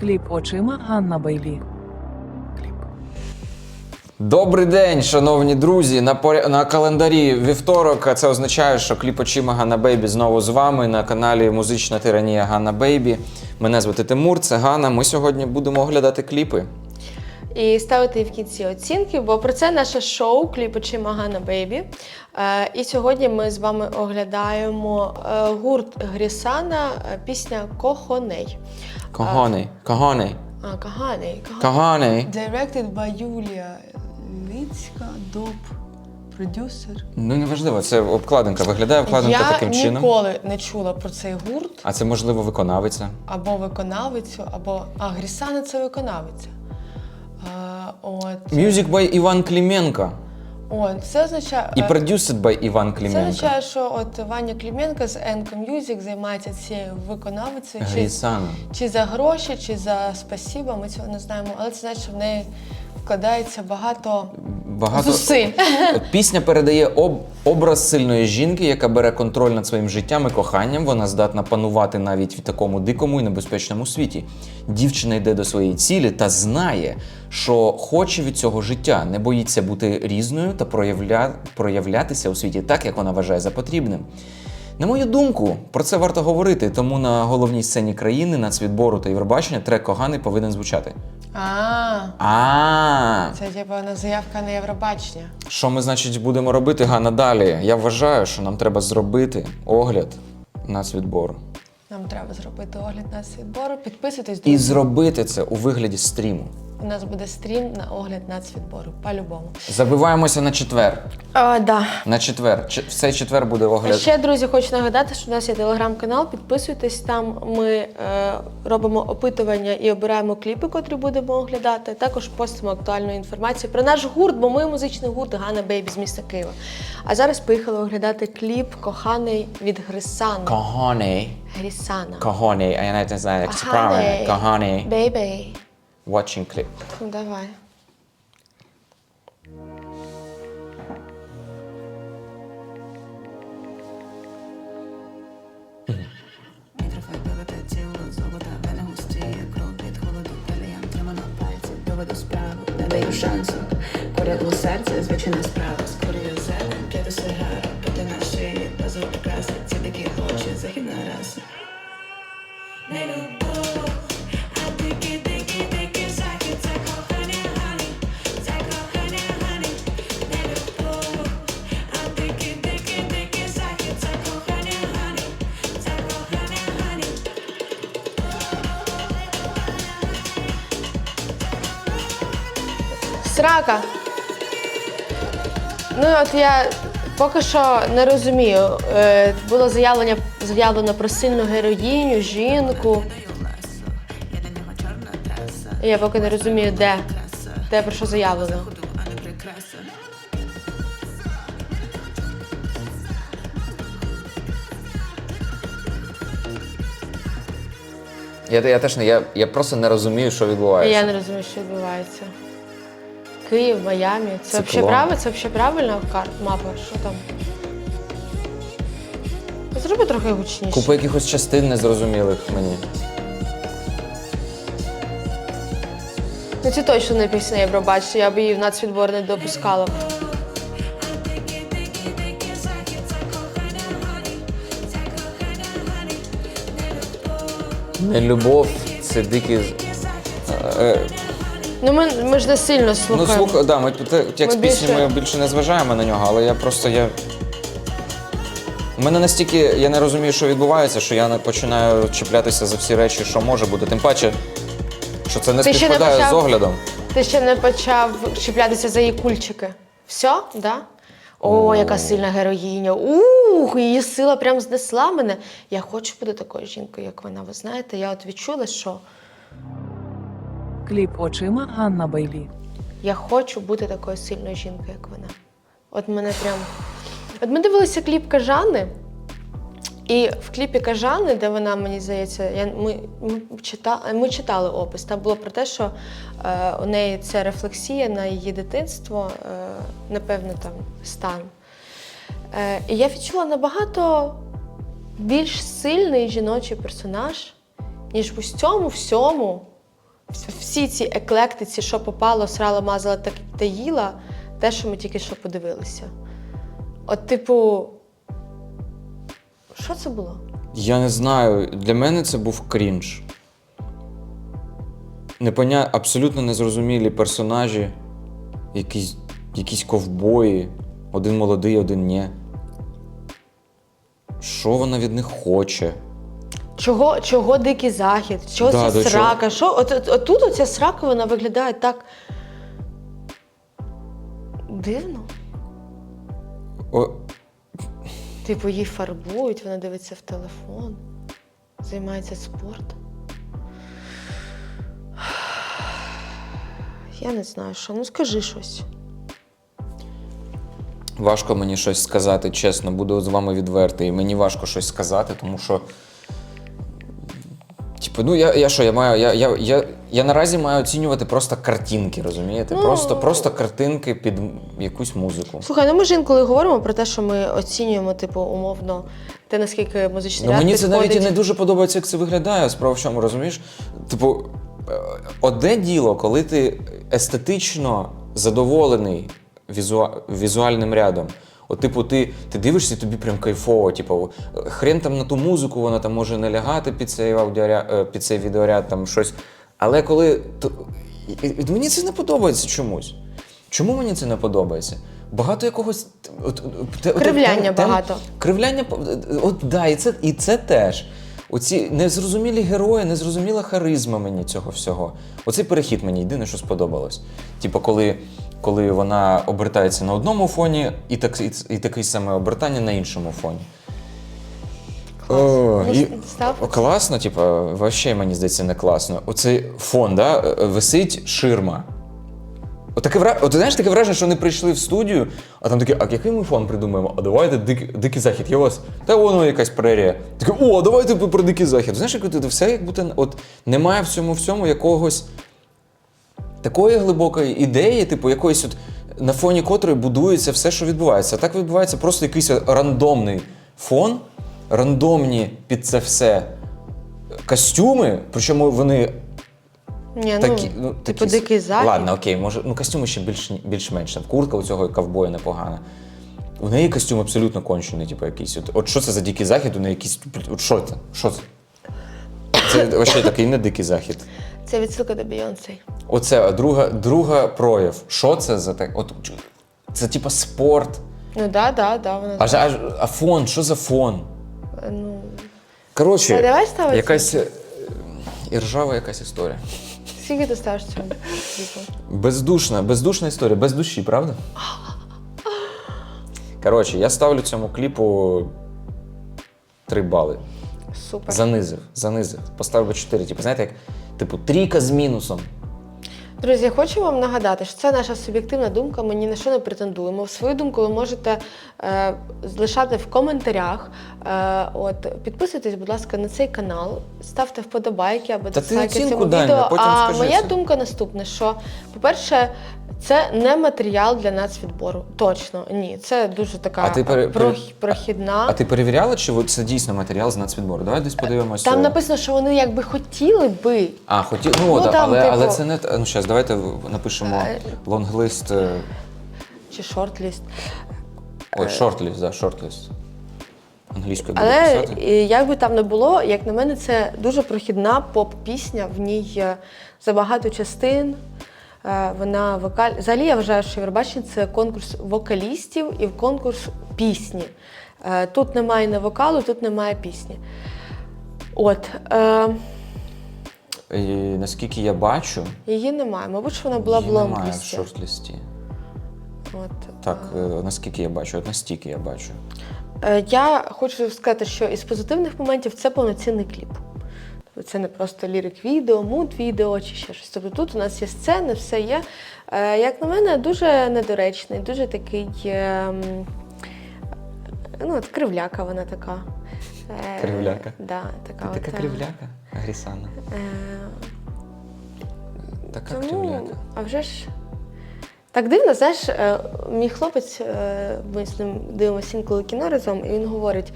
Кліп очима Ганна Бейлі. Добрий день, шановні друзі. На на календарі вівторок. Це означає, що кліп очима Ганна Бейбі знову з вами на каналі Музична тиранія Ганна Бейбі. Мене звати Тимур, це Ганна. Ми сьогодні будемо оглядати кліпи. І ставити в кінці оцінки, бо про це наше шоу кліп очима Ганна Бейбі. Е, і сьогодні ми з вами оглядаємо е, гурт Грісана, е, пісня Кохоней. Когоний, когоний, А, Каганий. когоний. Directed by Юлія Лицька, доп, продюсер. Ну неважливо, це обкладинка. Виглядає обкладинка Я таким чином. Я ніколи не чула про цей гурт, А це можливо виконавиця. або виконавицю, або. А, Грісана це виконавиця. А, от. Music by Іван Клименко. От, це означає. І е, produced by Іван Це означає, що от Ваня Кліменко з Enco Music займається цією виконавицею чи, чи за гроші, чи за спасіба, ми цього не знаємо. Але це значить, що в неї вкладається багато, Багато зусиль. Пісня передає об... образ сильної жінки, яка бере контроль над своїм життям і коханням. Вона здатна панувати навіть в такому дикому і небезпечному світі. Дівчина йде до своєї цілі та знає, що хоче від цього життя, не боїться бути різною та проявля... проявлятися у світі так, як вона вважає за потрібним. На мою думку, про це варто говорити, тому на головній сцені країни нацвідбору та Євробачення трек коганий повинен звучати. А, А це типу на заявка на Євробачення. Що ми, значить, будемо робити Ганна далі? Я вважаю, що нам треба зробити огляд нацвідбору. Нам треба зробити огляд на відбору. Підписуйтесь, І зробити це у вигляді стріму. У нас буде стрім на огляд нацвідбору. По-любому. Забиваємося на четвер. А, да. На четвер. Ч- В цей четвер буде А огляд. ще, друзі, хочу нагадати, що у нас є телеграм-канал. Підписуйтесь там. Ми е, робимо опитування і обираємо кліпи, котрі будемо оглядати. Також постимо актуальну інформацію про наш гурт, бо ми музичний гурт Ганна Бейбі з міста Києва. А зараз поїхали оглядати кліп коханий від Грисана. Когоний. Грісана. Когоний. А я навіть не знаю, як це правильно. Когоний. Бейбей. Watching clip. Ну давай. Мітрофет доведе тіло золота, вена густіє, кров від холоду, таліям тримано пальці, доведу справу, не даю шансу. Поряд у серце, звичайна справа, Срака. Ну от я поки що не розумію. Е, було заявлення заявлено про сильну героїню, жінку. Я поки не розумію, де. Де про що заявлено. Я, я теж не я, я просто не розумію, що відбувається. Я не розумію, що відбувається. Київ, Майамі. Це Циклон. взагалі правильно? Це взагалі правильна мапа? Що там? Зроби трохи гучніше. Купа якихось частин незрозумілих мені. Ну це точно не пісня Євробачення, я б її в нацвідбор не допускала. б. Не любов, це дикі. з- Е, Ну ми, ми ж не сильно Ну, слухаємо. слухай, да, ми те- текст Ми пісні більше- ми більше не зважаємо на нього, але я просто я. У мене настільки я не розумію, що відбувається, що я не починаю чіплятися за всі речі, що може бути. Тим паче, що це не Ти ще не співпадає з оглядом. Ти ще не почав чіплятися за її кульчики. Все, да? О, яка сильна героїня. Ух, її сила прям знесла мене. Я хочу бути такою жінкою, як вона. Ви знаєте, я от відчула, що Кліп очима Ганна Бейлі. я хочу бути такою сильною жінкою, як вона. От мене прям. От ми дивилися кліп Кажани, І в кліпі Кажани, де вона, мені здається, я, ми, ми, читали, ми читали опис. Там було про те, що е, у неї це рефлексія на її дитинство, е, напевно, там стан. Е, і я відчула набагато більш сильний жіночий персонаж, ніж ось цьому всьому вс- всі ці еклектиці, що попало, срала, мазала так та їла, те, що ми тільки що подивилися. От, типу, що це було? Я не знаю, для мене це був крінж. Непоня... Абсолютно незрозумілі персонажі, якісь, якісь ковбої, один молодий, один ні. Що вона від них хоче? Чого, чого дикий захід? Чого Да, ця срака? Що? От, от, от тут оця срака вона виглядає так. Дивно. О, Типу, її фарбують, вона дивиться в телефон, займається спортом. Я не знаю, що. Ну скажи щось. важко мені щось сказати, чесно, буду з вами відвертий. Мені важко щось сказати, тому що. Типу, ну я, я що, я маю. Я, я, я, я наразі маю оцінювати просто картинки, розумієте? Ну. Просто, просто картинки під якусь музику. Слухай, ну ми ж інколи говоримо про те, що ми оцінюємо, типу, умовно, те, наскільки музичний Ну, ряд мені це навіть і не дуже подобається, як це виглядає. Справа в чому, розумієш? Типу, е, одне діло, коли ти естетично задоволений візуа... візуальним рядом. От, типу, ти, ти дивишся, і тобі прям кайфово. Типу, хрен там на ту музику, вона там може не лягати під цей аудіоряд, е, під цей відеоряд, там щось. Але коли. То... Мені це не подобається чомусь. Чому мені це не подобається? Багато якогось. От, от, от- Кривляння тем- тем- багато. Кривляння, от да, і це, і це теж. Оці незрозумілі герої, незрозуміла харизма мені цього всього. Оцей перехід мені єдине, що сподобалось. Типу, коли, коли вона обертається на одному фоні, і, так, і, і таке саме обертання на іншому фоні. О, і, класно, типу, взагалі, мені здається, не класно. Оцей фон, да, е, висить ширма. От таке вра... От, знаєш, таке враження, що вони прийшли в студію, а там таке, а який ми фон придумаємо? А давайте дик... дикий захід. Є вас? Та воно якась прерія. Таке, о, давайте про дикий захід. Знаєш, як от, все як будто от немає в цьому всьому якогось такої глибокої ідеї, типу, якоїсь от на фоні котрої будується все, що відбувається. А так відбувається просто якийсь рандомний фон, рандомні під це все костюми, причому вони Ні, такі, ну, ну, типу дикий захід. Ладно, окей, може, ну костюми ще більш, більш-менш. Там куртка у цього ковбоя непогана. У неї костюм абсолютно кончений, типу, якийсь. От, от що це за дикий захід? У неї якийсь. От що це? Що це? Це взагалі такий не дикий захід. Це відсилка до Бейонсе. Оце друга, друга прояв. Що це за так? От це типа спорт. Ну да, да, да, вона Аж, аж а фон, що за фон? ну, Коротше, А давай ставити? якась е, іржава якась історія. скільки ти ставиш цьому кліпу? Бездушна, бездушна історія, без душі, правда? Коротше, я ставлю цьому кліпу 3 бали. Супер. Занизив, занизив. Поставив би 4. Типу, знаєте, як типу трійка з мінусом. Друзі, хочу вам нагадати, що це наша суб'єктивна думка. Ми ні на що не претендуємо. Свою думку ви можете е, залишати в коментарях. Е, от підписуйтесь, будь ласка, на цей канал, ставте вподобайки або дизлайки цьому дай, відео. а потім а скажи моя це. думка наступна: що, по-перше, це не матеріал для нацвідбору. Точно ні. Це дуже така А ти пере- прох- пере- прохідна. А ти перевіряла, чи от це дійсно матеріал з нацвідбору? Давай десь подивимося. Там написано, що вони якби хотіли би. А, хотів. Ну, от, Ну, там, але, типу- але це не. Ну, зараз, давайте напишемо Е. лонглист. е, Чи шорт-ліст. Ой, шортліст, да, шортліст. Англійською буду Але писати. як би там не було, як на мене, це дуже прохідна поп-пісня. В ній е, забагато частин. Е, Вона вокаль. Взагалі я вважаю, що Євробачення це конкурс вокалістів і конкурс пісні. Е, Тут немає не вокалу, тут немає пісні. От. Е, І, наскільки я бачу, її немає. Мабуть, вона була в її немає в шортлісті. От. Так, е, наскільки я бачу, от настільки я бачу. Е, Я хочу сказати, що із позитивних моментів це повноцінний кліп. Тобто Це не просто лірик відео, муд відео чи ще щось. Тобто тут у нас є сцени, все є. Е, Як на мене, дуже недоречний, дуже такий. ем, Ну, от кривляка вона така. Е, Кривляка? Да, така Ти така от, е, кривляка, Агрісана. е, Така Тому, кривляка. а вже ж. Так дивно, знаєш, е, мій хлопець, е, ми з ним дивимося інколи кіно разом, і він говорить: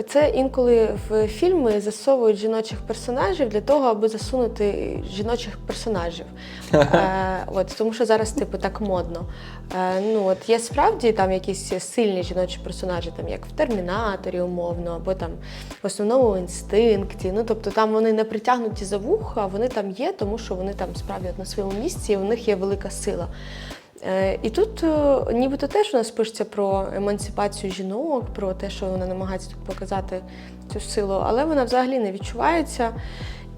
Оце інколи в фільми засовують жіночих персонажів для того, аби засунути жіночих персонажів. Е, от, тому що зараз, типу, так модно. Е, ну, от є справді там якісь сильні жіночі персонажі, там, як в Термінаторі, умовно, або там в основному інстинкті. Ну, тобто там вони не притягнуті за вуха, вони там є, тому що вони там справді от на своєму місці, і в них є велика сила. Е, І тут е, нібито теж у нас пишеться про емансипацію жінок, про те, що вона намагається тут показати цю силу, але вона взагалі не відчувається.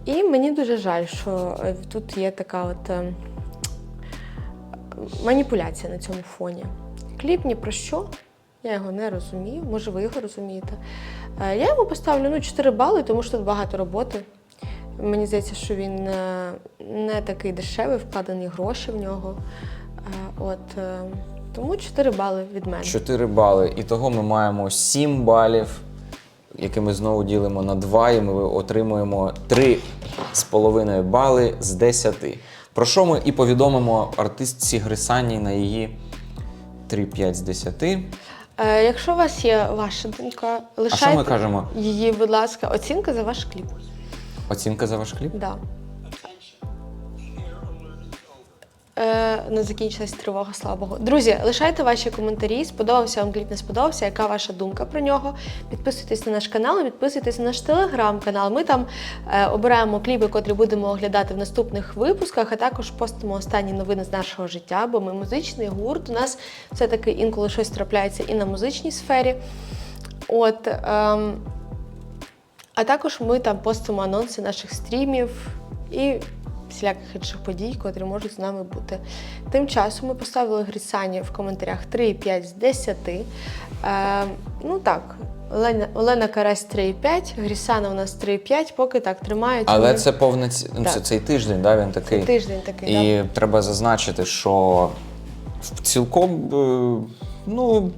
І мені дуже жаль, що е, тут є така от маніпуляція на цьому фоні. Кліп ні про що, я його не розумію, може ви його розумієте. Я йому поставлю ну, 4 бали, тому що тут багато роботи. Мені здається, що він не такий дешевий, вкладені гроші в нього. Е, От, е, тому 4 бали від мене. 4 бали. І того ми маємо 7 балів, які ми знову ділимо на 2, і ми отримуємо 3,5 бали з 10. Про що ми і повідомимо артистці Грисані на її 3-5 з 10. Е, Якщо у вас є ваша думка, А лишайте що ми кажемо? її, будь ласка, оцінка за ваш кліп. Оцінка за ваш кліп? Да. Е, не закінчилась тривога, слава Богу. Друзі, лишайте ваші коментарі. Сподобався вам кліп, не сподобався. Яка ваша думка про нього? Підписуйтесь на наш канал, підписуйтесь на наш телеграм-канал. Ми там е, обираємо кліпи, котрі будемо оглядати в наступних випусках, а також постимо останні новини з нашого життя, бо ми музичний гурт. У нас все-таки інколи щось трапляється і на музичній сфері. От. Ем, а також ми там постимо анонси наших стрімів і всіляких інших подій, котрі можуть з нами бути. Тим часом ми поставили Грісані в коментарях 3,5 з 10. Е, ну так, Олена, Олена Карась 3,5, Грісана у нас 3,5, поки так тримається. Але Ми- це повниць... ну, це цей тиждень, да, він такий. тиждень такий. І треба зазначити, що цілком е, ну,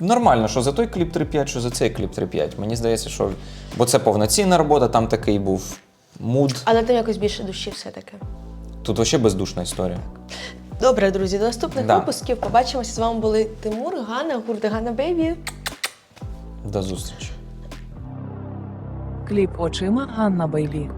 нормально, що за той кліп 3.5, що за цей кліп 3.5. Мені здається, що. Бо це повноцінна робота, там такий був муд. Але там якось більше душі все-таки. Тут взагалі бездушна історія. Добре, друзі, до наступних Да. випусків. Побачимося. З вами були Тимур, Ганна, гурт Ганна Бейбі. До зустрічі. Кліп очима Ганна Бейлі.